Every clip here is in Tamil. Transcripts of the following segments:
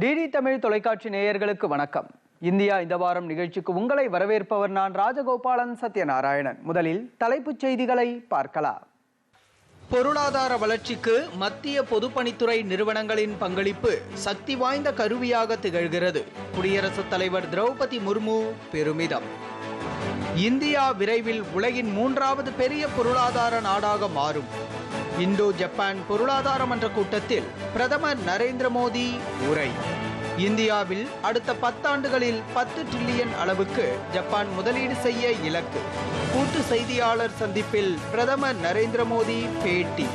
டிடி தமிழ் தொலைக்காட்சி நேயர்களுக்கு வணக்கம். இந்தியா இந்த வாரம் நிகழ்ச்சிக்கு உங்களை வரவேற்பவர் நான் ராஜகோபாலன் சத்யநாராயணன். முதலில் தலைப்புச் செய்திகளை பார்க்கலாம். பொருளாதார வளர்ச்சிக்கு மத்திய பொதுப்பணித்துறை நிறுவனங்களின் பங்களிப்பு சக்தி வாய்ந்த கருவியாக திகழ்கிறது. குடியரசுத் தலைவர் திரௌபதி முர்மு பெருமிதம். இந்தியா விரைவில் உலகின் மூன்றாவது பெரிய பொருளாதார நாடாக மாறும். இந்தோ ஜப்பான் பொருளாதார மன்ற கூட்டத்தில் பிரதமர் நரேந்திர மோடி உரை. இந்தியாவில் அடுத்த பத்தாண்டுகளில் பத்து டிரில்லியன் அளவுக்கு ஜப்பான் முதலீடு செய்ய இலக்கு. கூட்டு செய்தியாளர் சந்திப்பில் பிரதமர் நரேந்திர மோடி பேட்டி.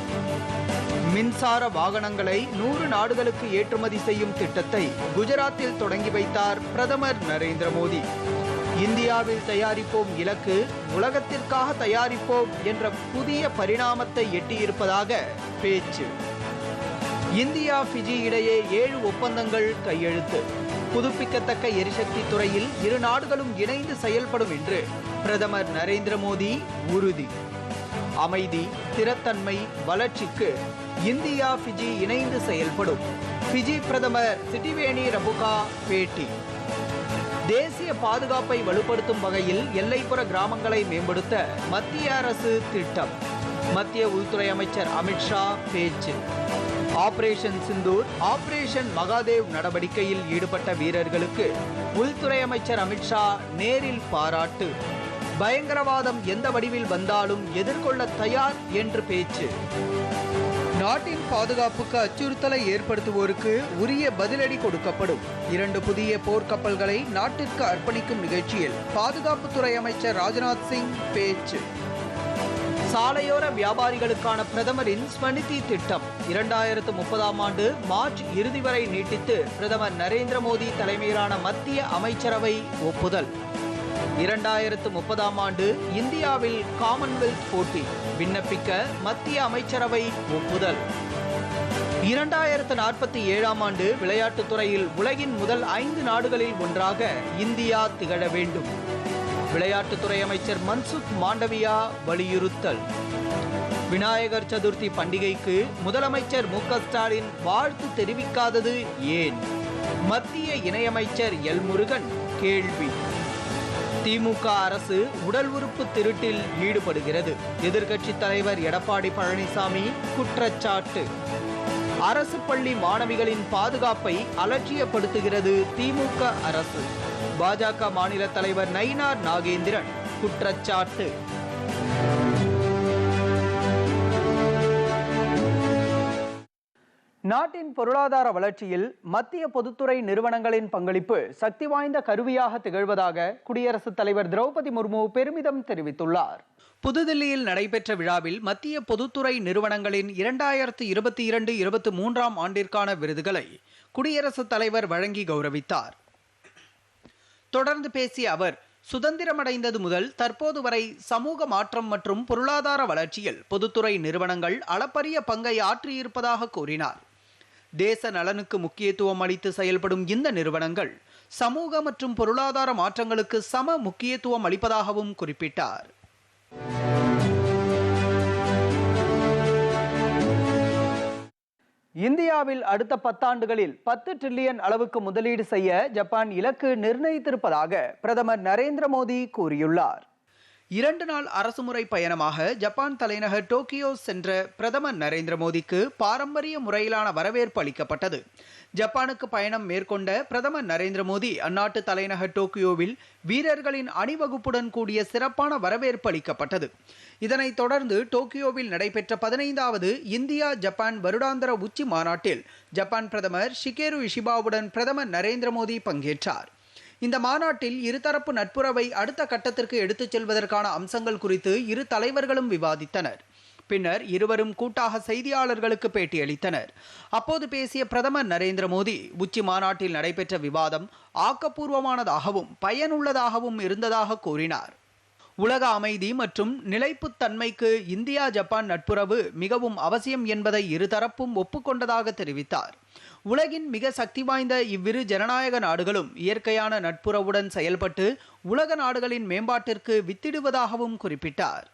மின்சார வாகனங்களை நூறு நாடுகளுக்கு ஏற்றுமதி செய்யும் திட்டத்தை குஜராத்தில் தொடங்கி வைத்தார் பிரதமர் நரேந்திர மோடி. இந்தியாவில் தயாரிப்போம் இலக்கு உலகத்திற்காக தயாரிப்போம் என்ற புதிய பரிணாமத்தை எட்டியிருப்பதாக பேச்சு. இந்தியா பிஜி இடையே ஏழு ஒப்பந்தங்கள் கையெழுத்து. புதுப்பிக்கத்தக்க எரிசக்தி துறையில் இரு நாடுகளும் இணைந்து செயல்படும் என்று பிரதமர் நரேந்திர மோடி உறுதி. அமைதி ஸ்திரத்தன்மை வளர்ச்சிக்கு இந்தியா பிஜி இணைந்து செயல்படும். பிஜி பிரதமர் சிட்டிவேணி ரபுகா பேட்டி. தேசிய பாதுகாப்பை வலுப்படுத்தும் வகையில் எல்லைப்புற கிராமங்களை மேம்படுத்த மத்திய அரசு திட்டம். மத்திய உள்துறை அமைச்சர் அமித்ஷா பேச்சு. ஆபரேஷன் சிந்தூர் ஆபரேஷன் மகாதேவ் நடவடிக்கையில் ஈடுபட்ட வீரர்களுக்கு உள்துறை அமைச்சர் அமித்ஷா நேரில் பாராட்டு. பயங்கரவாதம் எந்த வடிவில் வந்தாலும் எதிர்கொள்ள தயார் என்று பேச்சு. நாட்டின் பாதுகாப்புக்கு அச்சுறுத்தலை ஏற்படுத்துவோருக்கு உரிய பதிலடி கொடுக்கப்படும். இரண்டு புதிய போர்க்கப்பல்களை நாட்டிற்கு அர்ப்பணிக்கும் நிகழ்ச்சியில் பாதுகாப்புத்துறை அமைச்சர் ராஜ்நாத் சிங் பேச்சு. சாலையோர வியாபாரிகளுக்கான பிரதமரின் ஸ்மனிதி திட்டம் இரண்டாயிரத்து முப்பதாம் ஆண்டு மார்ச் இறுதி வரை நீட்டித்து பிரதமர் நரேந்திர மோடி தலைமையிலான மத்திய அமைச்சரவை ஒப்புதல். இரண்டாயிரத்து முப்பதாம் ஆண்டு இந்தியாவில் காமன்வெல்த் போட்டி. விண்ணப்பிக்க மத்திய அமைச்சரவை ஒப்புதல். இரண்டாயிரத்து நாற்பத்தி ஏழாம் ஆண்டு விளையாட்டுத் துறையில் உலகின் முதல் ஐந்து நாடுகளில் ஒன்றாக இந்தியா திகழ வேண்டும். விளையாட்டுத்துறை அமைச்சர் மன்சுக் மாண்டவியா வலியுறுத்தல். விநாயகர் சதுர்த்தி பண்டிகைக்கு முதலமைச்சர் மு ஸ்டாலின் வாழ்த்து தெரிவிக்காதது ஏன்? மத்திய இணையமைச்சர் எல் முருகன் கேள்வி. திமுக அரசு உடல் உறுப்பு திருட்டில் ஈடுபடுகிறது. எதிர்க்கட்சித் தலைவர் எடப்பாடி பழனிசாமி குற்றச்சாட்டு. அரசு பள்ளி மாணவிகளின் பாதுகாப்பை அலட்சியப்படுத்துகிறது திமுக அரசு. பாஜக மாநில தலைவர் நயினார் நாகேந்திரன் குற்றச்சாட்டு. நாட்டின் பொருளாதார வளர்ச்சியில் மத்திய பொதுத்துறை நிறுவனங்களின் பங்களிப்பு சக்தி வாய்ந்த கருவியாக திகழ்வதாக குடியரசுத் தலைவர் திரௌபதி முர்மு பெருமிதம் தெரிவித்துள்ளார். புதுதில்லியில் நடைபெற்ற விழாவில் மத்திய பொதுத்துறை நிறுவனங்களின் இரண்டாயிரத்து இருபத்தி இரண்டு இருபத்தி மூன்றாம் ஆண்டிற்கான விருதுகளை குடியரசுத் தலைவர் வழங்கி கௌரவித்தார். தொடர்ந்து பேசிய அவர் சுதந்திரமடைந்தது முதல் தற்போது வரை சமூக மாற்றம் மற்றும் பொருளாதார வளர்ச்சியில் பொதுத்துறை நிறுவனங்கள் அளப்பரிய பங்கை ஆற்றியிருப்பதாக கூறினார். தேச நலனுக்கு முக்கியத்துவம் அளித்து செயல்படும் இந்த நிறுவனங்கள் சமூக மற்றும் பொருளாதார மாற்றங்களுக்கு சம முக்கியத்துவம் அளிப்பதாகவும் குறிப்பிட்டார். இந்தியாவில் அடுத்த பத்தாண்டுகளில் பத்து டிரில்லியன் அளவுக்கு முதலீடு செய்ய ஜப்பான் இலக்கு நிர்ணயித்திருப்பதாக பிரதமர் நரேந்திர மோடி கூறியுள்ளார். இரண்டு நாள் அரசுமுறை பயணமாக ஜப்பான் தலைநகர் டோக்கியோ சென்ற பிரதமர் நரேந்திர மோடிக்கு பாரம்பரிய முறையிலான வரவேற்பு அளிக்கப்பட்டது. ஜப்பானுக்கு பயணம் மேற்கொண்ட பிரதமர் நரேந்திர மோடி அந்நாட்டு தலைநகர் டோக்கியோவில் வீரர்களின் அணிவகுப்புடன் கூடிய சிறப்பான வரவேற்பு அளிக்கப்பட்டது. இதனைத் தொடர்ந்து டோக்கியோவில் நடைபெற்ற பதினைந்தாவது இந்தியா ஜப்பான் வருடாந்திர உச்சி மாநாட்டில் ஜப்பான் பிரதமர் ஷிகேரு இஷிபாவுடன் பிரதமர் நரேந்திர மோடி பங்கேற்றார். இந்த மாநாட்டில் இருதரப்பு நட்புறவை அடுத்த கட்டத்திற்கு எடுத்துச் செல்வதற்கான அம்சங்கள் குறித்து இரு தலைவர்களும் விவாதித்தனர். பின்னர் இருவரும் கூட்டாக செய்தியாளர்களுக்கு பேட்டியளித்தனர். அப்போது பேசிய பிரதமர் நரேந்திர மோடி உச்சி மாநாட்டில் நடைபெற்ற விவாதம் ஆக்கப்பூர்வமானதாகவும் பயனுள்ளதாகவும் இருந்ததாக கூறினார். உலக அமைதி மற்றும் நிலைப்புத்தன்மைக்கு இந்தியா ஜப்பான் நட்புறவு மிகவும் அவசியம் என்பதை இருதரப்பும் ஒப்புக்கொண்டதாக தெரிவித்தார். உலகின் மிக சக்தி வாய்ந்த இவ்விரு ஜனநாயக நாடுகளும் இயற்கையான நட்புறவுடன் செயல்பட்டு உலக நாடுகளின் மேம்பாட்டிற்கு வித்திடுவதாகவும் குறிப்பிட்டார்.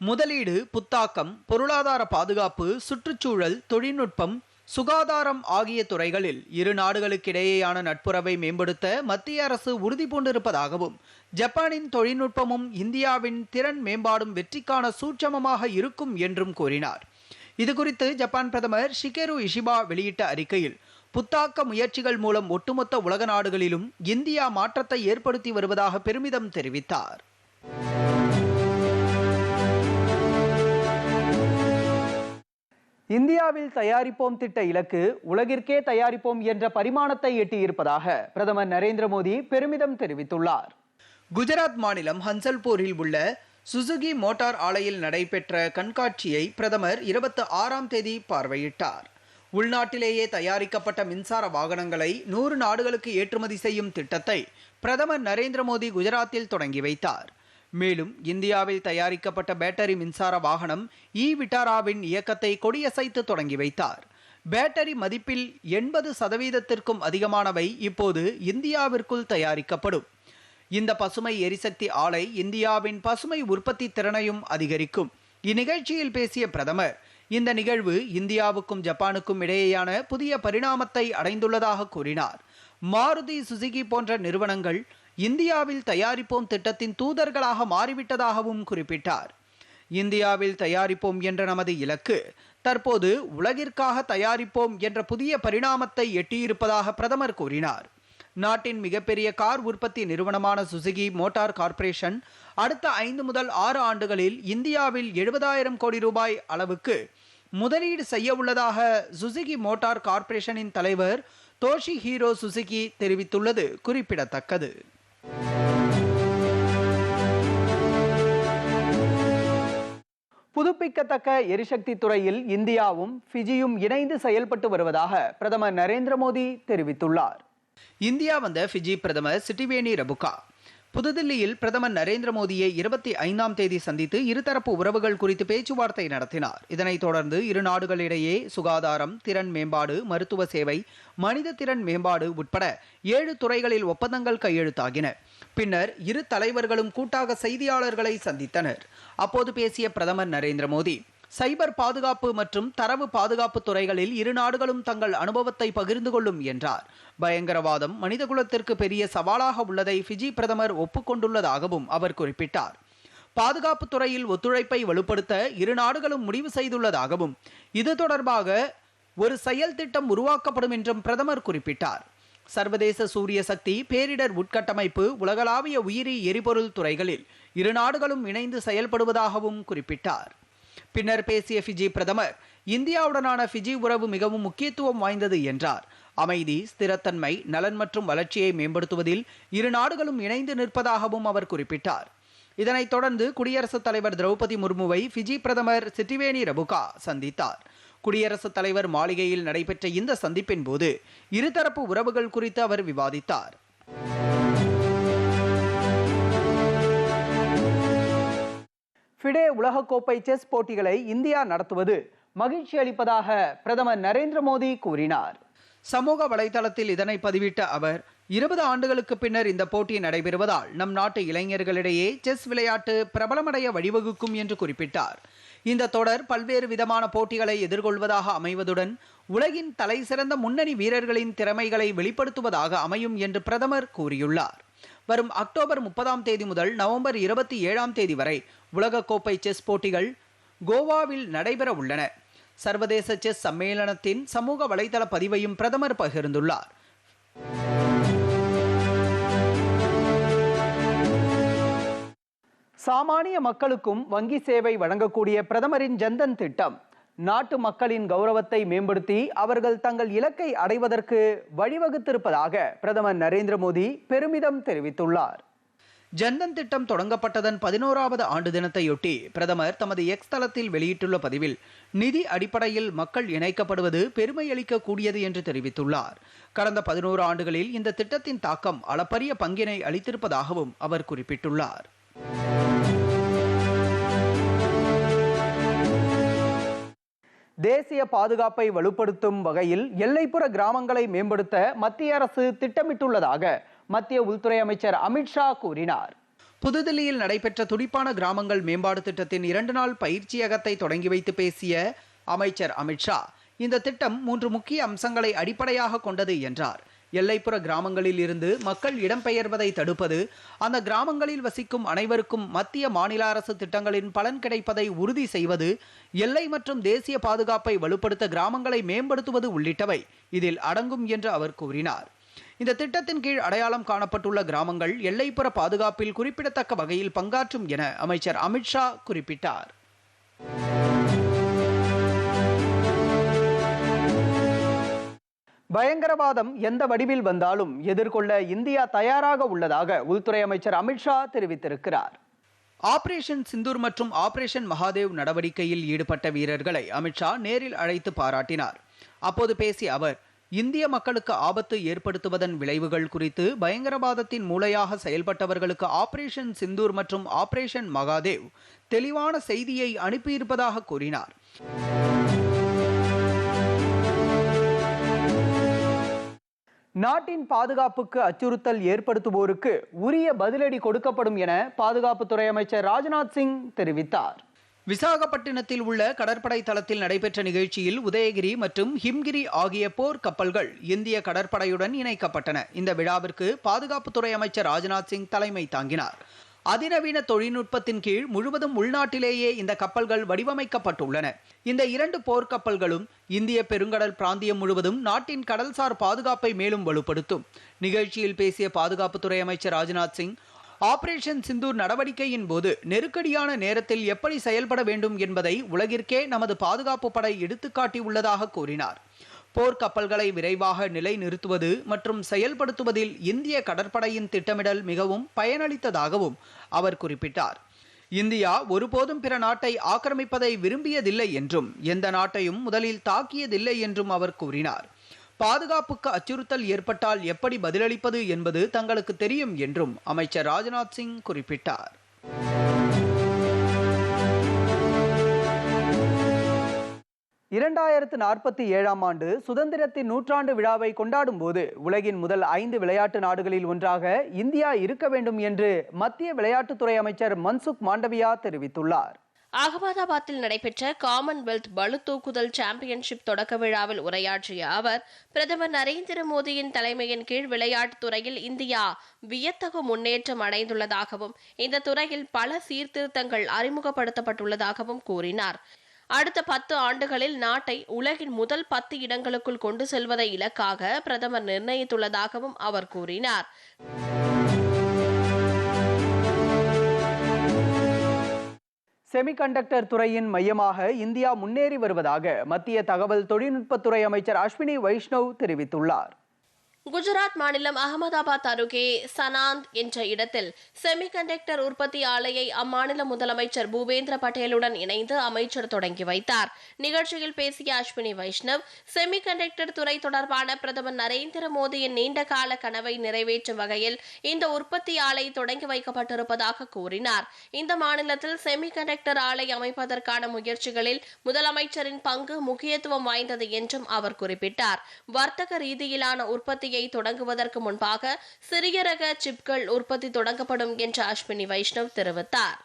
முதலீடு புத்தாக்கம் பொருளாதார பாதுகாப்பு சுற்றுச்சூழல் தொழில்நுட்பம் சுகாதாரம் ஆகிய துறைகளில் இரு நாடுகளுக்கிடையேயான நட்புறவை மேம்படுத்த மத்திய அரசு உறுதி பூண்டிருப்பதாகவும் ஜப்பானின் தொழில்நுட்பமும் இந்தியாவின் திறன் மேம்பாடும் வெற்றிக்கான சூட்சமமாக இருக்கும் என்றும் கூறினார். இதுகுறித்து ஜப்பான் பிரதமர் ஷிகேரு இஷிபா வெளியிட்ட அறிக்கையில் புத்தாக்க முயற்சிகள் மூலம் ஒட்டுமொத்த உலக நாடுகளிலும் இந்தியா மாற்றத்தை ஏற்படுத்தி வருவதாக பெருமிதம் தெரிவித்தார். இந்தியாவில் தயாரிப்போம் திட்ட இலக்கு உலகிற்கே தயாரிப்போம் என்ற பரிமாணத்தை எட்டியிருப்பதாக பிரதமர் நரேந்திர மோடி பெருமிதம் தெரிவித்துள்ளார். குஜராத் மாநிலம் ஹன்சல்பூரில் உள்ள சுசுகி மோட்டார் ஆலையில் நடைபெற்ற கண்காட்சியை பிரதமர் இருபத்தி ஆறாம் தேதி பார்வையிட்டார். உள்நாட்டிலேயே தயாரிக்கப்பட்ட மின்சார வாகனங்களை நூறு நாடுகளுக்கு ஏற்றுமதி செய்யும் திட்டத்தை பிரதமர் நரேந்திர மோடி குஜராத்தில் தொடங்கி வைத்தார். மேலும் இந்தியாவில் தயாரிக்கப்பட்ட பேட்டரி மின்சார வாகனம் இ விட்டாராவின் இயக்கத்தை கொடியசைத்து தொடங்கி வைத்தார். பேட்டரி மதிப்பில் எண்பது சதவீதத்திற்கும் அதிகமானவை இப்போது இந்தியாவிற்குள் தயாரிக்கப்படும். இந்த பசுமை எரிசக்தி ஆலை இந்தியாவின் பசுமை உற்பத்தி திறனையும் அதிகரிக்கும். இந்நிகழ்ச்சியில் பேசிய பிரதமர் இந்த நிகழ்வு இந்தியாவுக்கும் ஜப்பானுக்கும் இடையேயான புதிய பரிணாமத்தை அடைந்துள்ளதாக கூறினார். மாருதி சுசுகி போன்ற நிறுவனங்கள் இந்தியாவில் தயாரிப்போம் திட்டத்தின் தூதர்களாக மாறிவிட்டதாகவும் குறிப்பிட்டார். இந்தியாவில் தயாரிப்போம் என்ற நமது இலக்கு தற்போது உலகிற்காக தயாரிப்போம் என்ற புதிய பரிணாமத்தை எட்டியிருப்பதாக பிரதமர் கூறினார். நாட்டின் மிகப்பெரிய கார் உற்பத்தி நிறுவனமான சுசுகி மோட்டார் கார்ப்பரேஷன் அடுத்த ஐந்து முதல் ஆறு ஆண்டுகளில் இந்தியாவில் எழுபதாயிரம் கோடி ரூபாய் அளவுக்கு முதலீடு செய்ய உள்ளதாக சுசுகி மோட்டார் கார்ப்பரேஷனின் தலைவர் தோஷி ஹீரோ சுசுகி தெரிவித்துள்ளது. குறிப்பிடத்தக்கது. புதுப்பிக்கத்தக்க எரிசக்தி துறையில் இந்தியாவும் ஃபிஜியும் இணைந்து செயல்பட்டு வருவதாக பிரதமர் நரேந்திர மோடி தெரிவித்துள்ளார். இந்தியா வந்த ஃபிஜி பிரதமர் சிட்டிவேணி ரபுகா. புதுதில்லியில் பிரதமர் நரேந்திர மோடியை இருபத்தி ஐந்தாம் தேதி சந்தித்து இருதரப்பு உறவுகள் குறித்து பேச்சுவார்த்தை நடத்தினார். இதனைத் தொடர்ந்து இரு நாடுகளிடையே சுகாதாரம் திறன் மேம்பாடு மருத்துவ சேவை மனித திறன் மேம்பாடு உட்பட ஏழு துறைகளில் ஒப்பந்தங்கள் கையெழுத்தாகின. பின்னர் இரு தலைவர்களும் கூட்டாக செய்தியாளர்களை சந்தித்தனர். அப்போது பேசிய பிரதமர் நரேந்திர மோடி சைபர் பாதுகாப்பு மற்றும் தரவு பாதுகாப்பு துறைகளில் இரு நாடுகளும் தங்கள் அனுபவத்தை பகிர்ந்து கொள்ளும் என்றார். பயங்கரவாதம் மனிதகுலத்திற்கு பெரிய சவாலாக உள்ளதை ஃபிஜி பிரதமர் ஒப்புக்கொண்டுள்ளதாகவும் அவர் குறிப்பிட்டார். பாதுகாப்பு துறையில் ஒத்துழைப்பை வலுப்படுத்த இரு நாடுகளும் முடிவு செய்துள்ளதாகவும் இது தொடர்பாக ஒரு செயல் திட்டம் உருவாக்கப்படும் என்றும் பிரதமர் குறிப்பிட்டார். சர்வதேச சூரிய சக்தி பேரிடர் உட்கட்டமைப்பு உலகளாவிய உயிரி எரிபொருள் துறைகளில் இரு நாடுகளும் இணைந்து செயல்படுவதாகவும் குறிப்பிட்டார். பின்னர் பேசிய ஃபிஜி பிரதமர் இந்தியாவுடனான ஃபிஜி உறவு மிகவும் முக்கியத்துவம் வாய்ந்தது என்றார். அமைதி ஸ்திரத்தன்மை நலன் மற்றும் வளர்ச்சியை மேம்படுத்துவதில் இரு நாடுகளும் இணைந்து நிற்பதாகவும் அவர் குறிப்பிட்டார். இதனைத் தொடர்ந்து குடியரசுத் தலைவர் திரௌபதி முர்முவை ஃபிஜி பிரதமர் சிட்டிவேணி ரபுகா சந்தித்தார். குடியரசுத் தலைவர் மாளிகையில் நடைபெற்ற இந்த சந்திப்பின் போது இருதரப்பு உறவுகள் குறித்து அவர் விவாதித்தார். ஃபிடே உலகக்கோப்பை செஸ் போட்டிகளை இந்தியா நடத்துவது மகிழ்ச்சி அளிப்பதாக பிரதமர் நரேந்திர மோடி கூறினார். சமூக வலைதளத்தில் இதனை பதிவிட்ட அவர் இருபது ஆண்டுகளுக்கு பின்னர் இந்த போட்டி நடைபெறுவதால் நம் நாட்டு இளைஞர்களிடையே செஸ் விளையாட்டு பிரபலமடைய வழிவகுக்கும் என்று குறிப்பிட்டார். இந்த தொடர் பல்வேறு விதமான போட்டிகளை எதிர்கொள்வதாக அமைவதுடன் உலகின் தலை சிறந்த முன்னணி வீரர்களின் திறமைகளை வெளிப்படுத்துவதாக அமையும் என்று பிரதமர் கூறியுள்ளார். வரும் அக்டோபர் முப்பதாம் தேதி முதல் நவம்பர் இருபத்தி ஏழாம் தேதி வரை உலகக்கோப்பை செஸ் போட்டிகள் கோவாவில் நடைபெற உள்ளன. சர்வதேச செஸ் சம்மேளனத்தின் சமூக வலைதள பதிவையும் பிரதமர் பகிர்ந்துள்ளார். சாமானிய மக்களுக்கும் வங்கி சேவை வழங்கக்கூடிய பிரதமரின் ஜன்தன் திட்டம் நாட்டு மக்களின் கௌரவத்தை மேம்படுத்தி அவர்கள் தங்கள் இலக்கை அடைவதற்கு வழிவகுத்திருப்பதாக பிரதமர் நரேந்திர மோடி பெருமிதம் தெரிவித்துள்ளார். ஜன்தன் திட்டம் தொடங்கப்பட்டதன் பதினோராவது ஆண்டு தினத்தையொட்டி பிரதமர் தமது எக்ஸ் தளத்தில் வெளியிட்டுள்ள பதிவில் நிதி அடிப்படையில் மக்கள் இணைக்கப்படுவது பெருமையளிக்கக்கூடியது என்று தெரிவித்துள்ளார். கடந்த பதினோரு ஆண்டுகளில் இந்த திட்டத்தின் தாக்கம் அளப்பரிய பங்கினை அளித்திருப்பதாகவும் அவர் குறிப்பிட்டுள்ளார். தேசிய பாதுகாப்பை வலுப்படுத்தும் வகையில் எல்லைப்புற கிராமங்களை மேம்படுத்த மத்திய அரசு திட்டமிட்டுள்ளதாக மத்திய உள்துறை அமைச்சர் அமித்ஷா கூறினார். புதுதில்லியில் நடைபெற்ற துடிப்பான கிராமங்கள் மேம்பாடு திட்டத்தின் இரண்டு நாள் பயிற்சியகத்தை தொடங்கி வைத்து பேசிய அமைச்சர் அமித்ஷா இந்த திட்டம் மூன்று முக்கிய அம்சங்களை அடிப்படையாக கொண்டது என்றார். எல்லைப்புற கிராமங்களில் இருந்து மக்கள் இடம்பெயர்வதை தடுப்பது அந்த கிராமங்களில் வசிக்கும் அனைவருக்கும் மத்திய மாநில அரசு திட்டங்களின் பலன் கிடைப்பதை உறுதி செய்வது எல்லை மற்றும் தேசிய பாதுகாப்பை வலுப்படுத்த கிராமங்களை மேம்படுத்துவது உள்ளிட்டவை இதில் அடங்கும் என்று அவர் கூறினார். இந்த திட்டத்தின் கீழ் அடையாளம் காணப்பட்டுள்ள கிராமங்கள் எல்லைப்புற பாதுகாப்பில் குறிப்பிடத்தக்க வகையில் பங்காற்றும் என அமைச்சர் அமித்ஷா குறிப்பிட்டார். பயங்கரவாதம் எந்த வடிவில் வந்தாலும் எதிர்கொள்ள இந்தியா தயாராக உள்ளதாக உள்துறை அமைச்சர் அமித்ஷா தெரிவித்திருக்கிறார். ஆபரேஷன் சிந்தூர் மற்றும் ஆபரேஷன் மகாதேவ் நடவடிக்கையில் ஈடுபட்ட வீரர்களை அமித்ஷா நேரில் அழைத்து பாராட்டினார். அப்போது பேசிய அவர் இந்திய மக்களுக்கு ஆபத்து ஏற்படுத்துவதன் விளைவுகள் குறித்து பயங்கரவாதத்தின் மூளையாக செயல்பட்டவர்களுக்கு ஆபரேஷன் சிந்தூர் மற்றும் ஆபரேஷன் மகாதேவ் தெளிவான செய்தியை அனுப்பியிருப்பதாக கூறினார். நாட்டின் பாதுகாப்புக்கு அச்சுறுத்தல் ஏற்படுத்துவோருக்கு உரிய பதிலடி கொடுக்கப்படும் என பாதுகாப்புத்துறை அமைச்சர் ராஜ்நாத் சிங் தெரிவித்தார். விசாகப்பட்டினத்தில் உள்ள கடற்படை தளத்தில் நடைபெற்ற நிகழ்ச்சியில் உதயகிரி மற்றும் ஹிம்கிரி ஆகிய போர் கப்பல்கள் இந்திய கடற்படையுடன் இணைக்கப்பட்டன. இந்த விழாவிற்கு பாதுகாப்புத்துறை அமைச்சர் ராஜ்நாத் சிங் தலைமை தாங்கினார். அதிநவீன தொழில்நுட்பத்தின் கீழ் முழுவதும் உள்நாட்டிலேயே இந்த கப்பல்கள் வடிவமைக்கப்பட்டுள்ளன. இந்த இரண்டு போர்க்கப்பல்களும் இந்திய பெருங்கடல் பிராந்தியம் முழுவதும் நாட்டின் கடல்சார் பாதுகாப்பை மேலும் வலுப்படுத்தும். நிகழ்ச்சியில் பேசிய பாதுகாப்புத்துறை அமைச்சர் ராஜ்நாத் சிங் ஆபரேஷன் சிந்தூர் நடவடிக்கையின் போது நெருக்கடியான நேரத்தில் எப்படி செயல்பட வேண்டும் என்பதை உலகிற்கே நமது பாதுகாப்பு படை எடுத்துக்காட்டியுள்ளதாக கூறினார். போர்க்கப்பல்களை விரைவாக நிலைநிறுத்துவது மற்றும் செயல்படுத்துவதில் இந்திய கடற்படையின் திட்டமிடல் மிகவும் பயனளித்ததாகவும் அவர் குறிப்பிட்டார். இந்தியா ஒருபோதும் பிற நாட்டை ஆக்கிரமிப்பதை விரும்பியதில்லை என்றும் எந்த நாட்டையும் முதலில் தாக்கியதில்லை என்றும் அவர் கூறினார். பாதுகாப்புக்கு அச்சுறுத்தல் ஏற்பட்டால் எப்படி பதிலளிப்பது என்பது தங்களுக்கு தெரியும் என்றும் அமைச்சர் ராஜ்நாத் சிங் குறிப்பிட்டார். இரண்டாயிரத்து நாற்பத்தி ஏழாம் ஆண்டு சுதந்திரத்தின் நூற்றாண்டு விழாவை கொண்டாடும் போது உலகின் முதல் ஐந்து விளையாட்டு நாடுகளில் ஒன்றாக இந்தியா இருக்க வேண்டும் என்று மத்திய விளையாட்டுத்துறை அமைச்சர் மன்சுக் மாண்டவியா தெரிவித்துள்ளார். அகமதாபாத்தில் நடைபெற்ற காமன்வெல்த் பளுதூக்குதல் சாம்பியன்ஷிப் தொடக்க விழாவில் உரையாற்றிய அவர் பிரதமர் நரேந்திர மோடியின் தலைமையின் கீழ் விளையாட்டுத் துறையில் இந்தியா வியத்தகு முன்னேற்றம் அடைந்துள்ளதாகவும் இந்த துறையில் பல சீர்திருத்தங்கள் அறிமுகப்படுத்தப்பட்டுள்ளதாகவும் கூறினார். அடுத்த பத்து ஆண்டுகளில் நாட்டை உலகின் முதல் பத்து இடங்களுக்குள் கொண்டு செல்வதை இலக்காக பிரதமர் நிர்ணயித்துள்ளதாகவும் அவர் கூறினார். செமிகண்டக்டர் துறையின் மையமாக இந்தியா முன்னேறி வருவதாக மத்திய தகவல் தொழில்நுட்பத்துறை அமைச்சர் அஸ்வினி வைஷ்ணவ் தெரிவித்துள்ளார். குஜராத் மாநிலம் அகமதாபாத் அருகே சனாந்த் என்ற இடத்தில் செமிகண்டக்டர் உற்பத்தி ஆலையை அம்மாநில முதலமைச்சர் பூபேந்திர பட்டேலுடன் இணைந்து அமைச்சர் தொடங்கி வைத்தார். நிகழ்ச்சியில் பேசிய அஸ்வினி வைஷ்ணவ் செமிகண்டக்டர் துறை தொடர்பான பிரதமர் நரேந்திர மோடியின் நீண்டகால கனவை நிறைவேற்றும் வகையில் இந்த உற்பத்தி ஆலை தொடங்கி வைக்கப்பட்டிருப்பதாக கூறினார். இந்த மாநிலத்தில் செமிகண்டக்டர் ஆலை அமைப்பதற்கான முயற்சிகளில் முதலமைச்சரின் பங்கு முக்கியத்துவம் வாய்ந்தது என்றும் அவர் குறிப்பிட்டார். வர்த்தக ரீதியிலான உற்பத்தி உற்பத்தியை தொடங்குவதற்கு முன்பாக சிறிய ரக சிப்கள் உற்பத்தி தொடங்கப்படும் என்று அஸ்வினி வைஷ்ணவ் தெரிவித்தார்.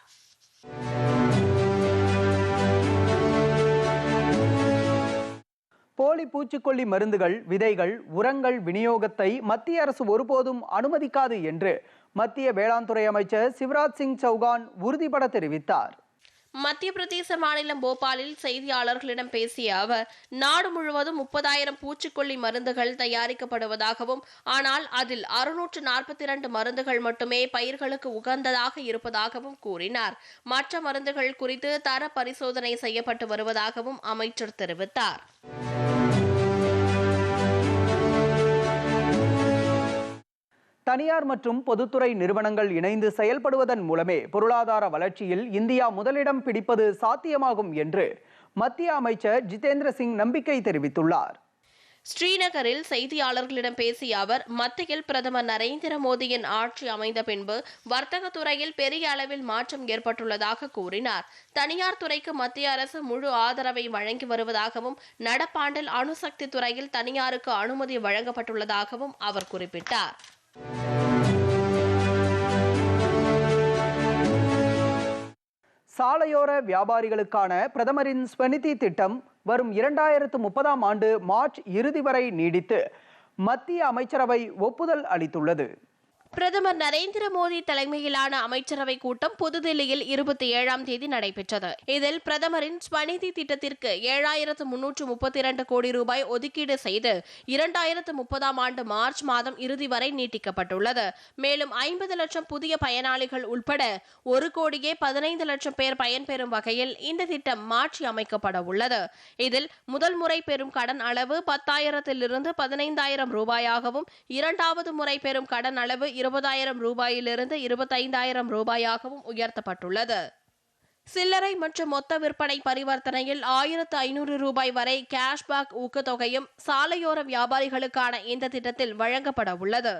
போலி பூச்சிக்கொல்லி மருந்துகள் விதைகள் உரங்கள் விநியோகத்தை மத்திய அரசு ஒருபோதும் அனுமதிக்காது என்று மத்திய வேளாண் துறை அமைச்சர் சிவராஜ் சிங் சௌகான் உறுதிபட தெரிவித்தார். மத்திய பிரதேச மாநிலம் போபாலில் செய்தியாளர்களிடம் பேசிய அவர் நாடு முழுவதும் முப்பதாயிரம் பூச்சிக்கொல்லி மருந்துகள் தயாரிக்கப்படுவதாகவும் ஆனால் அதில் அறுநூற்று நாற்பத்தி இரண்டு மருந்துகள் மட்டுமே பயிர்களுக்கு உகந்ததாக இருப்பதாகவும் கூறினார். மற்ற மருந்துகள் குறித்து தர பரிசோதனை செய்யப்பட்டு வருவதாகவும் அமைச்சர் தெரிவித்தார். தனியார் மற்றும் பொதுத்துறை நிறுவனங்கள் இணைந்து செயல்படுவதன் மூலமே பொருளாதார வளர்ச்சியில் இந்தியா முதலிடம் பிடிப்பது சாத்தியமாகும் என்று மத்திய அமைச்சர் ஜிதேந்திர சிங் நம்பிக்கை தெரிவித்துள்ளார். ஸ்ரீநகரில் செய்தியாளர்களிடம் பேசிய அவர் மத்தியில் பிரதமர் நரேந்திர மோடியின் ஆட்சி அமைந்த பின்பு வர்த்தக துறையில் பெரிய அளவில் மாற்றம் ஏற்பட்டுள்ளதாக கூறினார். தனியார் துறைக்கு மத்திய அரசு முழு ஆதரவை வழங்கி வருவதாகவும் நடப்பாண்டில் அணுசக்தி துறையில் தனியாருக்கு அனுமதி வழங்கப்பட்டுள்ளதாகவும் அவர் குறிப்பிட்டார். சாலையோர வியாபாரிகளுக்கான பிரதமரின் ஸ்வநிதி திட்டம் வரும் இரண்டாயிரத்து முப்பதாம் ஆண்டு மார்ச் இறுதி வரை நீடித்து மத்திய அமைச்சரவை ஒப்புதல் அளித்துள்ளது. பிரதமர் நரேந்திர மோடி தலைமையிலான அமைச்சரவை கூட்டம் புதுதில்லியில் இருபத்தி ஏழாம் தேதி நடைபெற்றது. இதில் பிரதமரின் ஸ்வநிதி திட்டத்திற்கு ஏழாயிரத்து முன்னூற்று முப்பத்தி இரண்டு கோடி ரூபாய் ஒதுக்கீடு செய்து இரண்டாயிரத்து முப்பதாம் ஆண்டு மார்ச் மாதம் இறுதி வரை நீட்டிக்கப்பட்டுள்ளது. மேலும் ஐம்பது லட்சம் புதிய பயனாளிகள் உட்பட ஒரு கோடியே பதினைந்து லட்சம் பேர் பயன்பெறும் வகையில் இந்த திட்டம் மாற்றி அமைக்கப்பட உள்ளது. இதில் முதல் முறை பெறும் கடன் அளவு பத்தாயிரத்திலிருந்து பதினைந்தாயிரம் ரூபாயாகவும் இரண்டாவது முறை பெறும் கடன் அளவு இருபதாயிரம் ரூபாயிலிருந்து இருபத்தைந்தாயிரம் ரூபாயாகவும் உயர்த்தப்பட்டுள்ளது. சில்லறை மற்றும் மொத்த விற்பனை பரிவர்த்தனையில் ஆயிரத்து ஐநூறு ரூபாய் வரை கேஷ்பேக் ஊக்கத்தொகையும் சாலையோர வியாபாரிகளுக்கான இந்த திட்டத்தில் வழங்கப்பட உள்ளது.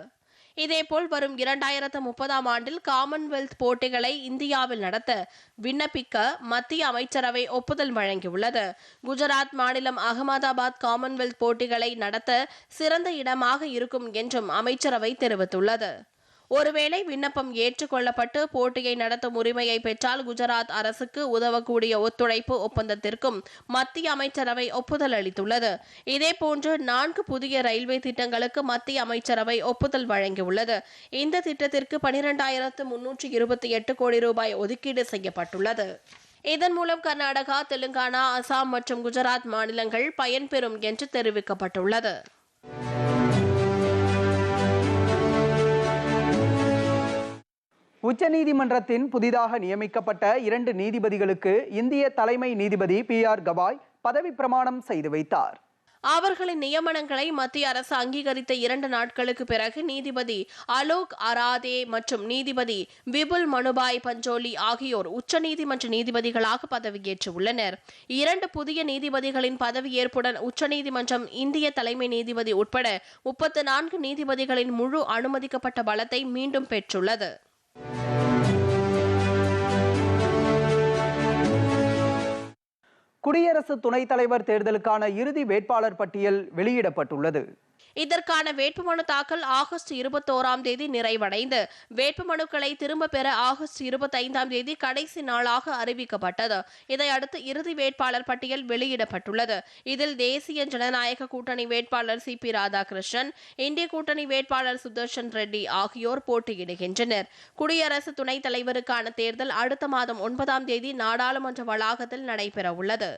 இதேபோல் வரும் இரண்டாயிரத்து முப்பதாம் ஆண்டில் காமன்வெல்த் போட்டிகளை இந்தியாவில் நடத்த விண்ணப்பிக்க மத்திய அமைச்சரவை ஒப்புதல் வழங்கியுள்ளது. குஜராத் மாநிலம் அகமதாபாத் காமன்வெல்த் போட்டிகளை நடத்த சிறந்த இடமாக இருக்கும் என்றும் அமைச்சரவை தெரிவித்துள்ளது. ஒருவேளை விண்ணப்பம் ஏற்றுக்கொள்ளப்பட்டு போட்டியை நடத்தும் உரிமையை பெற்றால் குஜராத் அரசுக்கு உதவக்கூடிய ஒத்துழைப்பு ஒப்பந்தத்திற்கும் மத்திய அமைச்சரவை ஒப்புதல் அளித்துள்ளது. இதேபோன்று நான்கு புதிய ரயில்வே திட்டங்களுக்கு மத்திய அமைச்சரவை ஒப்புதல் வழங்கியுள்ளது. இந்த திட்டத்திற்கு பனிரெண்டாயிரத்து முன்னூற்றி இருபத்தி எட்டு கோடி ரூபாய் ஒதுக்கீடு செய்யப்பட்டுள்ளது. இதன் மூலம் கர்நாடகா தெலுங்கானா அசாம் மற்றும் குஜராத் மாநிலங்கள் பயன்பெறும் என்று தெரிவிக்கப்பட்டுள்ளது. உச்சநீதிமன்றத்தின் புதிதாக நியமிக்கப்பட்ட இரண்டு நீதிபதிகளுக்கு இந்திய தலைமை நீதிபதி பி ஆர் கவாய் பதவி பிரமாணம் செய்து வைத்தார். அவர்களின் நியமனங்களை மத்திய அரசு அங்கீகரித்த இரண்டு நாட்களுக்கு பிறகு நீதிபதி அலோக் அராதே மற்றும் நீதிபதி விபுல் மனுபாய் பஞ்சோலி ஆகியோர் உச்சநீதிமன்ற நீதிபதிகளாக பதவியேற்றுள்ளனர். இரண்டு புதிய நீதிபதிகளின் பதவியேற்புடன் உச்சநீதிமன்றம் இந்திய தலைமை நீதிபதி உட்பட முப்பத்து நான்கு நீதிபதிகளின் முழு அனுமதிக்கப்பட்ட பலத்தை மீண்டும் பெற்றுள்ளது. குடியரசு துணைத் தலைவர் தேர்தலுக்கான இறுதி வேட்பாளர் பட்டியல் வெளியிடப்பட்டுள்ளது. இதற்கான வேட்புமனு தாக்கல் ஆகஸ்ட் இருபத்தோராம் தேதி நிறைவடைந்து வேட்புமனுக்களை திரும்ப பெற ஆகஸ்ட் இருபத்தைந்தாம் தேதி கடைசி நாளாக அறிவிக்கப்பட்டது. இதையடுத்து இறுதி வேட்பாளர் பட்டியல் வெளியிடப்பட்டுள்ளது. இதில் தேசிய ஜனநாயக கூட்டணி வேட்பாளர் சி பி ராதாகிருஷ்ணன் இந்திய கூட்டணி வேட்பாளர் சுதர்ஷன் ரெட்டி ஆகியோர் போட்டியிடுகின்றனர். குடியரசு துணைத் தலைவருக்கான தேர்தல் அடுத்த மாதம் ஒன்பதாம் தேதி நாடாளுமன்ற வளாகத்தில் நடைபெறவுள்ளது.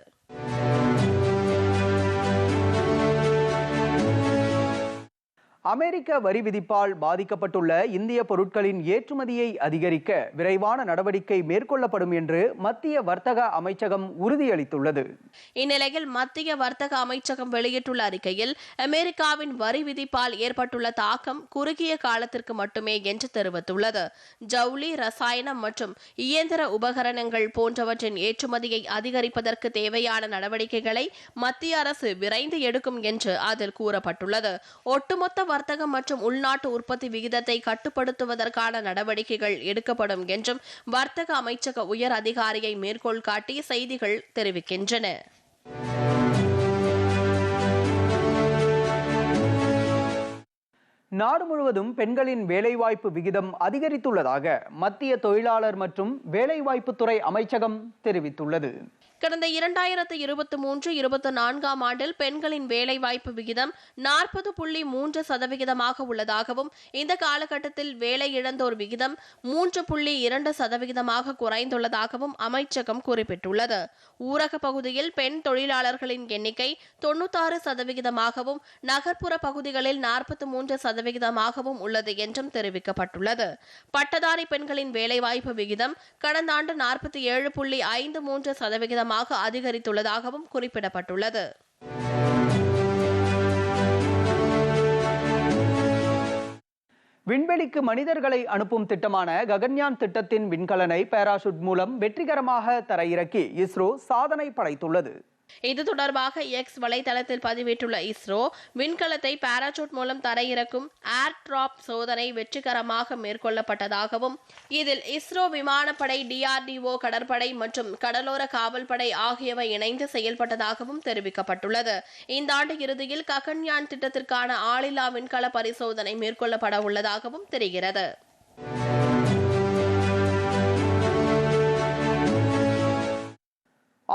அமெரிக்க வரி விதிப்பால் பாதிக்கப்பட்டுள்ள இந்திய பொருட்களின் ஏற்றுமதியை அதிகரிக்க விரைவான நடவடிக்கை மேற்கொள்ளப்படும் என்று மத்திய வர்த்தக அமைச்சகம் உறுதியளித்துள்ளது. இந்நிலையில் மத்திய வர்த்தக அமைச்சகம் வெளியிட்டுள்ள அறிக்கையில் அமெரிக்காவின் வரி விதிப்பால் ஏற்பட்டுள்ள தாக்கம் குறுகிய காலத்திற்கு மட்டுமே என்று தெரிவித்துள்ளது. ஜவுளி ரசாயனம் மற்றும் இயந்திர உபகரணங்கள் போன்றவற்றின் ஏற்றுமதியை அதிகரிப்பதற்கு தேவையான நடவடிக்கைகளை மத்திய அரசு விரைந்து எடுக்கும் என்று அதில் கூறப்பட்டுள்ளது. ஒட்டுமொத்த வர்த்தகம் மற்றும் உள்நாட்டு உற்பத்தி விகிதத்தை கட்டுப்படுத்துவதற்கான நடவடிக்கைகள் எடுக்கப்படும் என்றும் வர்த்தக அமைச்சக உயர் அதிகாரியை மேற்கோள் காட்டி செய்திகள் தெரிவிக்கின்றன. நாடு முழுவதும் பெண்களின் வேலைவாய்ப்பு விகிதம் அதிகரித்துள்ளதாக மத்திய தொழிலாளர் மற்றும் வேலைவாய்ப்புத்துறை அமைச்சகம் தெரிவித்துள்ளது. கடந்த இரண்டாயிரத்து இருபத்தி மூன்று இருபத்தி நான்காம் ஆண்டில் பெண்களின் வேலைவாய்ப்பு விகிதம் நாற்பது புள்ளி மூன்று சதவிகிதமாக உள்ளதாகவும் இந்த காலகட்டத்தில் வேலை இழந்தோர் விகிதம் மூன்று புள்ளி இரண்டு சதவிகிதமாக குறைந்துள்ளதாகவும் அமைச்சகம் குறிப்பிட்டுள்ளது. ஊரக பகுதியில் பெண் தொழிலாளர்களின் எண்ணிக்கை தொண்ணூத்தாறு சதவிகிதமாகவும் நகர்ப்புற பகுதிகளில் நாற்பத்தி மூன்று சதவிகிதமாகவும் உள்ளது என்றும் தெரிவிக்கப்பட்டுள்ளது. பட்டதாரி பெண்களின் வேலைவாய்ப்பு விகிதம் கடந்த ஆண்டு நாற்பத்தி ஏழு புள்ளி ஐந்து மூன்று சதவிகிதமாக அதிகரித்துள்ளதாகவும் குறிப்பிடப்பட்டுள்ளது. விண்வெளிக்கு மனிதர்களை அனுப்பும் திட்டமான ககன்யான் திட்டத்தின் விண்கலனை பேராசூட் மூலம் வெற்றிகரமாக தரையிறக்கி இஸ்ரோ சாதனை படைத்துள்ளது. இது தொடர்பாக எக்ஸ் வலைதளத்தில் பதிவிட்டுள்ள இஸ்ரோ விண்கலத்தை பாராசூட் மூலம் தரையிறக்கும் ஏர் டிராப் சோதனை வெற்றிகரமாக மேற்கொள்ளப்பட்டதாகவும் இதில் இஸ்ரோ விமானப்படை டிஆர்டிஓ கடற்படை மற்றும் கடலோர காவல்படை ஆகியவை இணைந்து செயல்பட்டதாகவும் தெரிவிக்கப்பட்டுள்ளது. இந்த ஆண்டு இறுதியில் ககன்யான் திட்டத்திற்கான ஆளில்லா விண்கல பரிசோதனை மேற்கொள்ளப்பட உள்ளதாகவும் தெரிகிறது.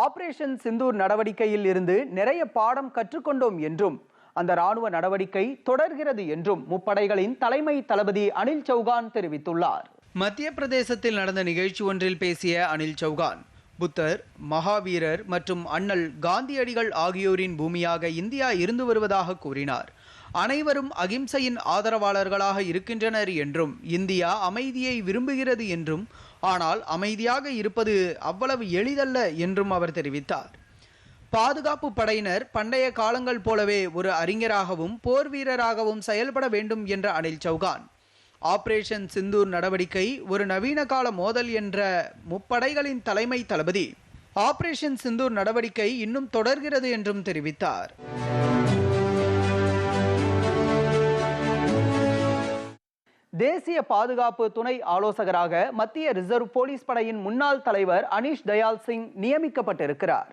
ஆபரேஷன் சிந்தூர் நடவடிக்கையில் இருந்து நிறைய பாடம் கற்றுக்கொண்டோம் என்றும் அந்த ராணுவ நடவடிக்கை தொடர்கிறது என்றும் முப்படைகளின் தலைமை தளபதி அனில் சௌகான் தெரிவித்துள்ளார். மத்திய பிரதேசத்தில் நடந்த நிகழ்ச்சி ஒன்றில் பேசிய அனில் சௌகான் புத்தர் மகாவீரர் மற்றும் அண்ணல் காந்தியடிகள் ஆகியோரின் பூமியாக இந்தியா இருந்து வருவதாக கூறினார். அனைவரும் அகிம்சையின் ஆதரவாளர்களாக இருக்கின்றனர் என்றும் இந்தியா அமைதியை விரும்புகிறது என்றும் ஆனால் அமைதியாக இருப்பது அவ்வளவு எளிதல்ல என்றும் அவர் தெரிவித்தார். பாதுகாப்பு படையினர் பண்டைய காலங்கள் போலவே ஒரு அறிஞராகவும் போர் வீரராகவும் செயல்பட வேண்டும் என்ற அனில் சௌகான். ஆபரேஷன் சிந்தூர் நடவடிக்கை ஒரு நவீன கால மோதல் என்ற முப்படைகளின் தலைமை தளபதி. ஆபரேஷன் சிந்தூர் நடவடிக்கை இன்னும் தொடர்கிறது என்றும் தெரிவித்தார். தேசிய பாதுகாப்பு துணை ஆலோசகராக மத்திய ரிசர்வ் போலீஸ் படையின் முன்னாள் தலைவர் அனீஷ் தயால் சிங் நியமிக்கப்பட்டிருக்கிறார்.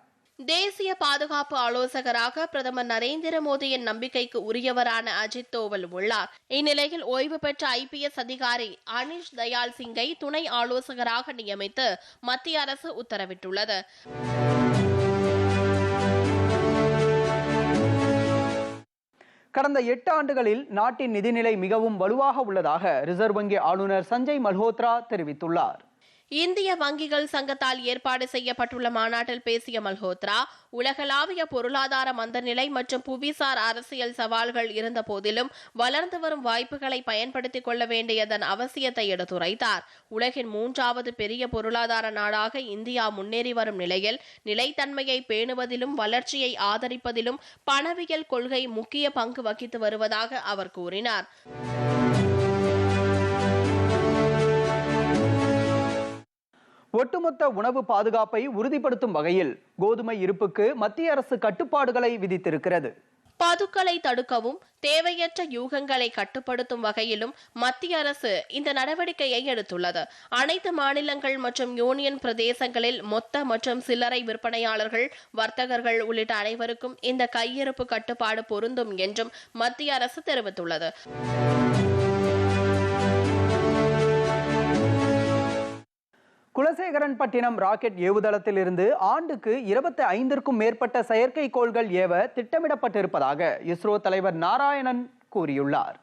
தேசிய பாதுகாப்பு ஆலோசகராக பிரதமர் நரேந்திர மோடியின் நம்பிக்கைக்கு உரியவரான அஜித் தோவல் உள்ளார். இந்நிலையில் ஓய்வு பெற்ற ஐபிஎஸ் அதிகாரி அனிஷ் தயால் சிங்கை துணை ஆலோசகராக நியமித்து மத்திய அரசு உத்தரவிட்டுள்ளது. கடந்த எட்டு ஆண்டுகளில் நாட்டின் நிதிநிலை மிகவும் வலுவாக உள்ளதாக ரிசர்வ் வங்கி ஆளுநர் சஞ்சய் மல்ஹோத்ரா தெரிவித்துள்ளார். இந்திய வங்கிகள் சங்கத்தால் ஏற்பாடு செய்யப்பட்டுள்ள மாநாட்டில் பேசிய மல்ஹோத்ரா உலகளாவிய பொருளாதார மந்தநிலை மற்றும் புவிசார் அரசியல் சவால்கள் இருந்த போதிலும் வளர்ந்து வரும் வாய்ப்புகளை பயன்படுத்திக் கொள்ள வேண்டியதன் அவசியத்தை எடுத்துரைத்தார். உலகின் மூன்றாவது பெரிய பொருளாதார நாடாக இந்தியா முன்னேறி வரும் நிலையில் நிலைத்தன்மையை பேணுவதிலும் வளர்ச்சியை ஆதரிப்பதிலும் பணவியல் கொள்கை முக்கிய பங்கு வகித்து வருவதாக அவர் கூறினார். ஒட்டுமொத்த உணவு பாதுகாப்பை உறுதிப்படுத்தும் வகையில் கோதுமை இருப்புக்கு மத்திய அரசு கட்டுப்பாடுகளை விதித்திருக்கிறது. பதுக்களை தடுக்கவும் தேவையற்ற யூகங்களை கட்டுப்படுத்தும் வகையிலும் மத்திய அரசு இந்த நடவடிக்கையை எடுத்துள்ளது. அனைத்து மாநிலங்கள் மற்றும் யூனியன் பிரதேசங்களில் மொத்த மற்றும் சில்லறை விற்பனையாளர்கள் வர்த்தகர்கள் உள்ளிட்ட அனைவருக்கும் இந்த கையிருப்பு கட்டுப்பாடு பொருந்தும் என்றும் மத்திய அரசு தெரிவித்துள்ளது. குலசேகரன் பட்டினம் ராக்கெட் ஏவுதளத்தில் இருந்து ஆண்டுக்கு இருபத்தி ஐந்திற்கும் மேற்பட்ட செயற்கைக்கோள்கள் ஏவ திட்டமிடப்பட்டிருப்பதாக இஸ்ரோ தலைவர் நாராயணன் கூறியுள்ளார்.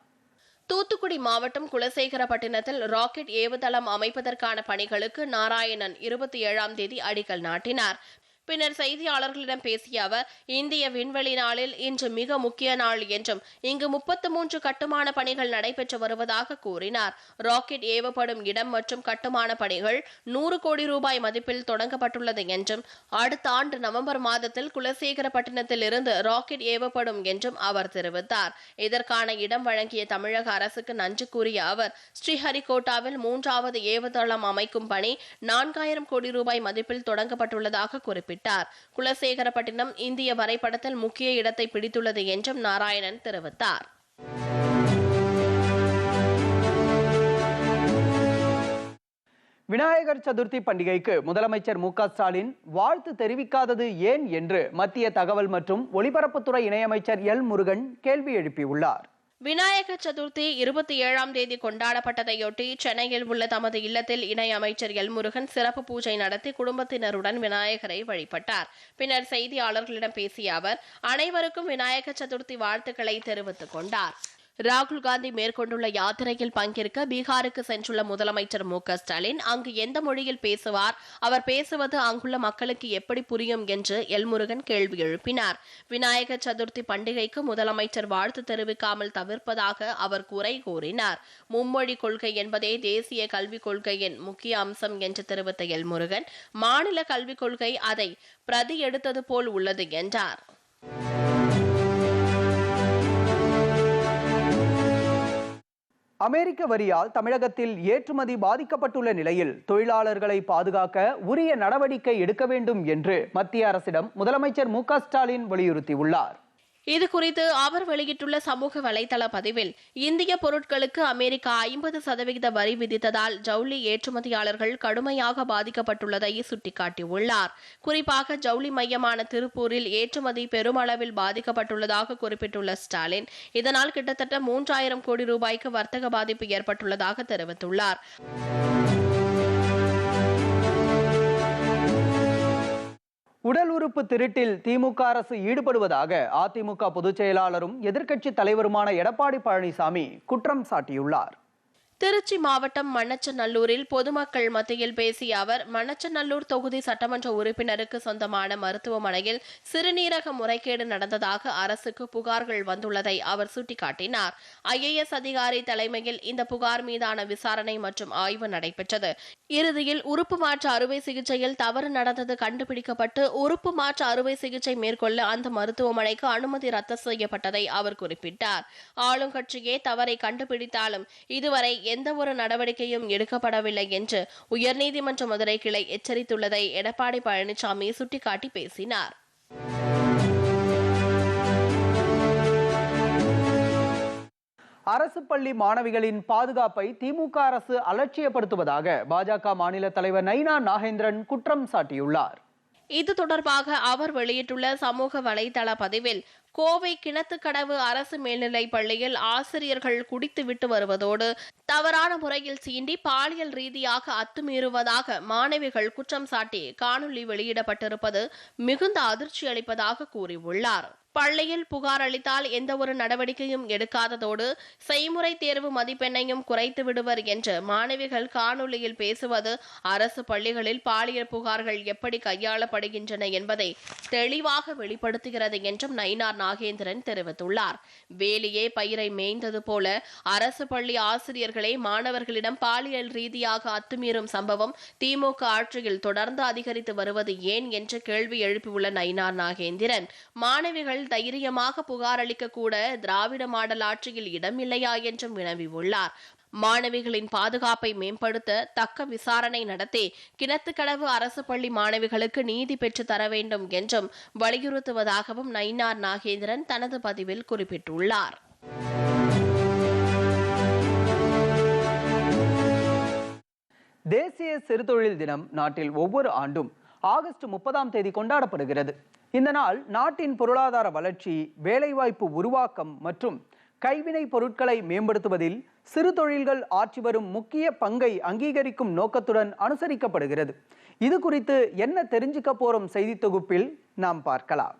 தூத்துக்குடி மாவட்டம் குலசேகரப்பட்டினத்தில் ராக்கெட் ஏவுதளம் அமைப்பதற்கான பணிகளுக்கு நாராயணன் இருபத்தி ஏழாம் தேதி அடிக்கல் நாட்டினார். பின்னர் செய்தியாளர்களிடம் பேசிய அவர் இந்திய விண்வெளி நாளில் இன்று மிக முக்கிய நாள் என்றும் இங்கு முப்பத்து மூன்று கட்டுமான பணிகள் நடைபெற்று வருவதாக கூறினார். ராக்கெட் ஏவப்படும் இடம் மற்றும் கட்டுமான பணிகள் நூறு கோடி ரூபாய் மதிப்பில் தொடங்கப்பட்டுள்ளது என்றும் அடுத்த ஆண்டு நவம்பர் மாதத்தில் குலசேகரப்பட்டினத்தில் இருந்து ராக்கெட் ஏவப்படும் என்றும் அவர் தெரிவித்தார். இதற்கான இடம் வழங்கிய தமிழக அரசுக்கு நன்றி கூறிய அவர் ஸ்ரீஹரிகோட்டாவில் மூன்றாவது ஏவுதளம் அமைக்கும் பணி நான்காயிரம் கோடி ரூபாய் மதிப்பில் தொடங்கப்பட்டுள்ளதாக குறிப்பிட்டார். குறிப்பிட்டார். குலசேகரப்பட்டினம் இந்திய வரைபடத்தில் முக்கிய இடத்தை பிடித்துள்ளது என்றும் நாராயணன் தெரிவித்தார். விநாயகர் சதுர்த்தி பண்டிகைக்கு முதலமைச்சர் மு ஸ்டாலின் வாழ்த்து தெரிவிக்காதது ஏன் என்று மத்திய தகவல் மற்றும் ஒலிபரப்புத்துறை இணையமைச்சர் எல் முருகன் கேள்வி எழுப்பியுள்ளார். விநாயகர் சதுர்த்தி இருபத்தி ஏழாம் தேதி கொண்டாடப்பட்டதையொட்டி சென்னையில் உள்ள தமது இல்லத்தில் இணை அமைச்சர் எல் முருகன் சிறப்பு பூஜை நடத்தி குடும்பத்தினருடன் விநாயகரை வழிபட்டார். பின்னர் செய்தியாளர்களிடம் பேசிய அவர் அனைவருக்கும் விநாயகர் சதுர்த்தி வாழ்த்துக்களை தெரிவித்துக் கொண்டார். ராகுல் காந்தி மேற்கொண்டுள்ள யாத்திரையில் பங்கேற்க பீகாருக்கு சென்றுள்ள முதலமைச்சர் மு ஸ்டாலின் அங்கு எந்த மொழியில் பேசுவார் அவர் பேசுவது அங்குள்ள மக்களுக்கு எப்படி புரியும் என்று எல்முருகன் கேள்வி எழுப்பினார். விநாயகர் சதுர்த்தி பண்டிகைக்கு முதலமைச்சர் வாழ்த்து தெரிவிக்காமல் தவிர்ப்பதாக அவர் குறை கூறினார். மும்மொழி கொள்கை என்பதே தேசிய கல்விக் கொள்கையின் முக்கிய அம்சம் என்று தெரிவித்த எல்முருகன் மாநில கல்விக் கொள்கை அதை பிரதி எடுத்தது போல் உள்ளது என்றார். அமெரிக்க வரியால் தமிழகத்தில் ஏற்றுமதி பாதிக்கப்பட்டுள்ள நிலையில் தொழிலாளர்களை பாதுகாக்க உரிய நடவடிக்கை எடுக்க வேண்டும் என்று மத்திய அரசிடம் முதலமைச்சர் மு ஸ்டாலின் வலியுறுத்தியுள்ளார். இது குறித்து அவர் வெளியிட்டுள்ள சமூக வலைதள பதிவில் இந்திய பொருட்களுக்கு அமெரிக்கா ஐம்பது சதவிகித வரி விதித்ததால் ஜவுளி ஏற்றுமதியாளர்கள் கடுமையாக பாதிக்கப்பட்டுள்ளதை சுட்டிக்காட்டியுள்ளார். குறிப்பாக ஜவுளி மையமான திருப்பூரில் ஏற்றுமதி பெருமளவில் பாதிக்கப்பட்டுள்ளதாக குறிப்பிட்டுள்ள ஸ்டாலின் இதனால் கிட்டத்தட்ட மூன்றாயிரம் கோடி ரூபாய்க்கு வர்த்தக பாதிப்பு ஏற்பட்டுள்ளதாக தெரிவித்துள்ளார். உடல் உறுப்பு திருட்டில் திமுக அரசு ஈடுபடுவதாக அதிமுக பொதுச் செயலாளரும் எதிர்க்கட்சி தலைவருமான எடப்பாடி பழனிசாமி குற்றம் சாட்டியுள்ளார். திருச்சி மாவட்டம் மண்ணச்சநல்லூரில் பொதுமக்கள் மத்தியில் பேசிய அவர் மண்ணச்சநல்லூர் தொகுதி சட்டமன்ற உறுப்பினருக்கு சொந்தமான மருத்துவமனையில் சிறுநீரக முறைகேடு நடந்ததாக அரசுக்கு புகார்கள் வந்துள்ளதை அவர் சுட்டிக்காட்டினார். ஐஏஎஸ் அதிகாரி தலைமையில் இந்த புகார் மீதான விசாரணை மற்றும் ஆய்வு நடைபெற்றது. இறுதியில் உறுப்பு மாற்று அறுவை சிகிச்சையில் தவறு நடந்தது கண்டுபிடிக்கப்பட்டு உறுப்பு மாற்று அறுவை சிகிச்சை மேற்கொள்ள அந்த மருத்துவமனைக்கு அனுமதி ரத்து செய்யப்பட்டதை அவர் குறிப்பிட்டார். ஆளுங்கட்சியே தவறை கண்டுபிடித்தாலும் இதுவரை எந்த ஒரு நடவடிக்கையும் எடுக்கப்படவில்லை என்று உயர்நீதிமன்ற மதுரை கிளை எச்சரித்துள்ளதை எடப்பாடி பழனிசாமி சுட்டிக்காட்டி பேசினார். அரசு பள்ளி மாணவிகளின் பாதுகாப்பை திமுக அரசு அலட்சியப்படுத்துவதாக பாஜக மாநில தலைவர் நைனா நாகேந்திரன் குற்றம் சாட்டியுள்ளார். இது தொடர்பாக அவர் வெளியிட்டுள்ள சமூக வலைதள பதிவில் கோவை கிணத்துக்கடவு அரசு மேல்நிலைப் பள்ளியில் ஆசிரியர்கள் குடித்துவிட்டு வருவதோடு தவறான முறையில் சீண்டி பாலியல் ரீதியாக அத்துமீறுவதாக மாணவிகள் குற்றம் சாட்டி காணொலி வெளியிடப்பட்டிருப்பது மிகுந்த அதிர்ச்சி அளிப்பதாக கூறியுள்ளார். பள்ளியில் புகார் அளித்தால் எந்த ஒரு நடவடிக்கையும் எடுக்காததோடு செய்முறை தேர்வு மதிப்பெண்ணையும் குறைத்து விடுவர் என்று மாணவிகள் காணொலியில் பேசுவது அரசு பள்ளிகளில் பாலியல் புகார்கள் எப்படி கையாளப்படுகின்றன என்பதை தெளிவாக வெளிப்படுத்துகிறது என்றும் நயினார் நாகேந்திரன் தெரிவித்துள்ளார். வேலியே பயிரை மேய்ந்தது போல அரசு பள்ளி ஆசிரியர்களே மாணவர்களிடம் பாலியல் ரீதியாக அத்துமீறும் சம்பவம் திமுக ஆட்சியில் தொடர்ந்து அதிகரித்து வருவது ஏன் என்று கேள்வி எழுப்பியுள்ள நயினார் நாகேந்திரன் மாணவிகள் மக்கள் தைரியமாக புகாரளிக்க கூட திராவிட மாடல் ஆட்சியில் இடமில்லையா என்றும் வினவியுள்ளார். மாணவிகளின் பாதுகாப்பை மேம்படுத்த தக்க விசாரணை நடத்தி கிணத்துக்கடவு அரசு பள்ளி மாணவிகளுக்கு நீதி பெற்று தர வேண்டும் என்றும் வலியுறுத்துவதாகவும் நயினார் நாகேந்திரன் தனது பதிவில் குறிப்பிட்டுள்ளார். தேசிய சிறுதொழில் தினம் நாட்டில் ஒவ்வொரு ஆண்டும் ஆகஸ்ட் முப்பதாம் தேதி கொண்டாடப்படுகிறது. இந்த நாள் நாட்டின் பொருளாதார வளர்ச்சி வேலைவாய்ப்பு உருவாக்கம் மற்றும் கைவினை பொருட்களை மேம்படுத்துவதில் சிறு தொழில்கள் ஆற்றி வரும் முக்கிய பங்கை அங்கீகரிக்கும் நோக்கத்துடன் அனுசரிக்கப்படுகிறது. இது குறித்து என்ன தெரிஞ்சுக்க போறோம் செய்தி தொகுப்பில் நாம் பார்க்கலாம்.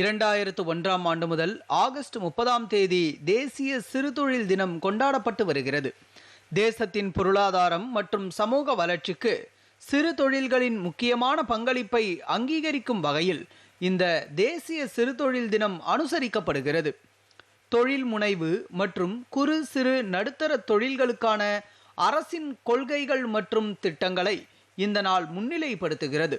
இரண்டாயிரத்து ஒன்றாம் ஆண்டு முதல் ஆகஸ்ட் முப்பதாம் தேதி தேசிய சிறுதொழில் தினம் கொண்டாடப்பட்டு வருகிறது. தேசத்தின் பொருளாதாரம் மற்றும் சமூக வளர்ச்சிக்கு சிறு தொழில்களின் முக்கியமான பங்களிப்பை அங்கீகரிக்கும் வகையில் இந்த தேசிய சிறுதொழில் தினம் அனுசரிக்கப்படுகிறது. தொழில் முனைவு மற்றும் குறு சிறு நடுத்தர தொழில்களுக்கான அரசின் கொள்கைகள் மற்றும் திட்டங்களை இந்த நாள் முன்னிலைப்படுத்துகிறது.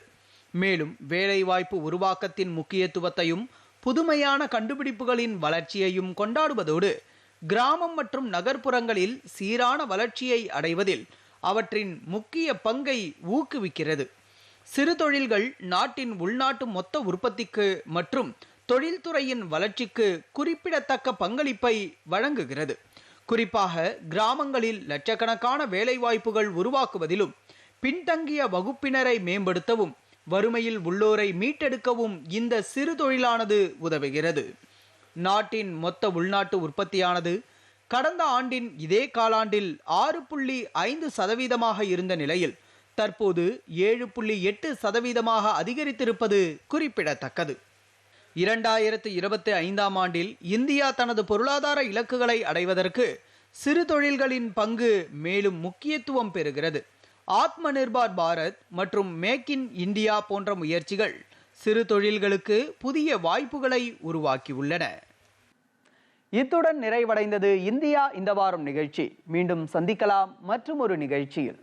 மேலும் வேலைவாய்ப்பு உருவாக்கத்தின் முக்கியத்துவத்தையும் புதுமையான கண்டுபிடிப்புகளின் வளர்ச்சியையும் கொண்டாடுவதோடு கிராமம் மற்றும் நகர்ப்புறங்களில் சீரான வளர்ச்சியை அடைவதில் அவற்றின் முக்கிய பங்கை ஊக்குவிக்கிறது. சிறு தொழில்கள் நாட்டின் உள்நாட்டு மொத்த உற்பத்திக்கு மற்றும் தொழில்துறையின் வளர்ச்சிக்கு குறிப்பிடத்தக்க பங்களிப்பை வழங்குகிறது. குறிப்பாக கிராமங்களில் லட்சக்கணக்கான வேலைவாய்ப்புகள் உருவாக்குவதிலும் பின்தங்கிய வகுப்பினரை மேம்படுத்தவும் வறுமையில் உள்ளோரை மீட்டெடுக்கவும் இந்த சிறு தொழிலானது உதவுகிறது. நாட்டின் மொத்த உள்நாட்டு உற்பத்தியானது கடந்த ஆண்டின் இதே காலாண்டில் ஆறு புள்ளி ஐந்து சதவீதமாக இருந்த நிலையில் தற்போது ஏழு புள்ளி எட்டு சதவீதமாக அதிகரித்திருப்பது குறிப்பிடத்தக்கது. இரண்டாயிரத்து இருபத்தி ஐந்தாம் ஆண்டில் இந்தியா தனது பொருளாதார இலக்குகளை அடைவதற்கு சிறு தொழில்களின் பங்கு மேலும் முக்கியத்துவம் பெறுகிறது. ஆத்ம நிர்பார் பாரத் மற்றும் மேக் இன் இந்தியா போன்ற முயற்சிகள் சிறு தொழில்களுக்கு புதிய வாய்ப்புகளை உருவாக்கியுள்ளன. இத்துடன் நிறைவடைந்தது இந்தியா இந்த வாரம் நிகழ்ச்சி. மீண்டும் சந்திக்கலாம் மற்றும் ஒரு நிகழ்ச்சியில்.